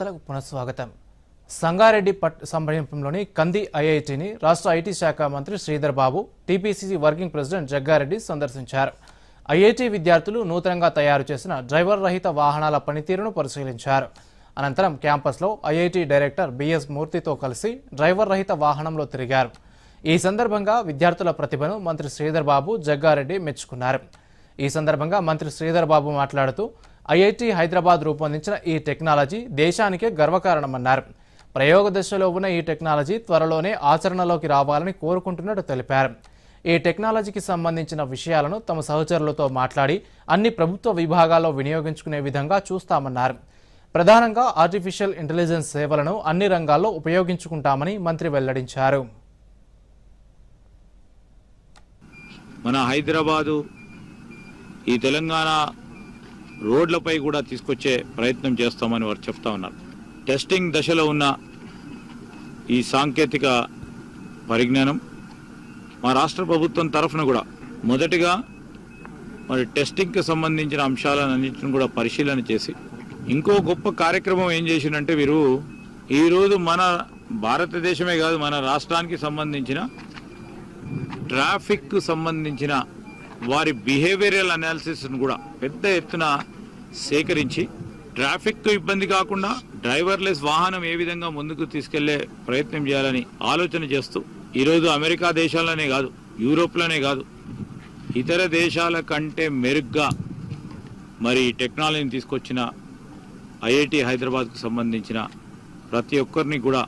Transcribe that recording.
వార్తలకు పునఃస్వాగతం. సంగారెడ్డి పట్ సమీపంలోని కంది ఐఐటిని రాష్ట్ర ఐటీ శాఖ మంత్రి Sridhar Babu TPCC working president Jaggareddy సందర్శించారు. ఐఐటి విద్యార్థులు నూతనంగా తయారు చేసిన డ్రైవర్ రహిత వాహనాల పనితీరును పరిశీలించారు. అనంతరం క్యాంపస్లో ఐఐటి డైరెక్టర్ బిఎస్ మూర్తితో కలిసి డ్రైవర్ రహిత వాహనంలో తిరిగారు. ఈ సందర్భంగా విద్యార్థుల ప్రతిభను మంత్రి శ్రీధర్ బాబు జగ్గారెడ్డి మెచ్చుకున్నారు. ఈ సందర్భంగా మంత్రి శ్రీధర్ బాబు మాట్లాడుతూ ఐఐటి హైదరాబాద్ రూపొందించిన ఈ టెక్నాలజీ దేశానికే గర్వకారణమన్నారు. ప్రయోగ దశలో ఉన్న ఈ టెక్నాలజీ త్వరలోనే ఆచరణలోకి రావాలని కోరుకుంటున్నట్టు తెలిపారు. ఈ టెక్నాలజీకి సంబంధించిన విషయాలను తమ సహచరులతో మాట్లాడి అన్ని ప్రభుత్వ విభాగాల్లో వినియోగించుకునే విధంగా చూస్తామన్నారు. ప్రధానంగా ఆర్టిఫిషియల్ ఇంటెలిజెన్స్ సేవలను అన్ని రంగాల్లో ఉపయోగించుకుంటామని మంత్రి వెల్లడించారు. మన హైదరాబాదు ఈ తెలంగాణ రోడ్లపై కూడా తీసుకొచ్చే ప్రయత్నం చేస్తామని వారు చెప్తా ఉన్నారు. టెస్టింగ్ దశలో ఉన్న ఈ సాంకేతిక పరిజ్ఞానం మా రాష్ట్ర ప్రభుత్వం తరఫున కూడా మొదటిగా మరి టెస్టింగ్కి సంబంధించిన అంశాలన్నింటిని కూడా పరిశీలన చేసి ఇంకో గొప్ప కార్యక్రమం ఏం చేసిందంటే వీరు ఈరోజు మన భారతదేశమే కాదు మన రాష్ట్రానికి సంబంధించిన ట్రాఫిక్ సంబంధించిన వారి బిహేవియరల్ అనాలిసిస్ను కూడా పెద్ద ఎత్తున సేకరించి ట్రాఫిక్ ఇబ్బంది కాకుండా డ్రైవర్లెస్ వాహనం ఏ విధంగా ముందుకు తీసుకెళ్ళే ప్రయత్నం చేయాలని ఆలోచన చేస్తూ ఈరోజు అమెరికా దేశాల్లోనే కాదు యూరోప్లోనే కాదు ఇతర దేశాల కంటే మెరుగ్గా మరి టెక్నాలజీని తీసుకొచ్చిన ఐఐటి హైదరాబాద్కు సంబంధించిన ప్రతి ఒక్కరిని కూడా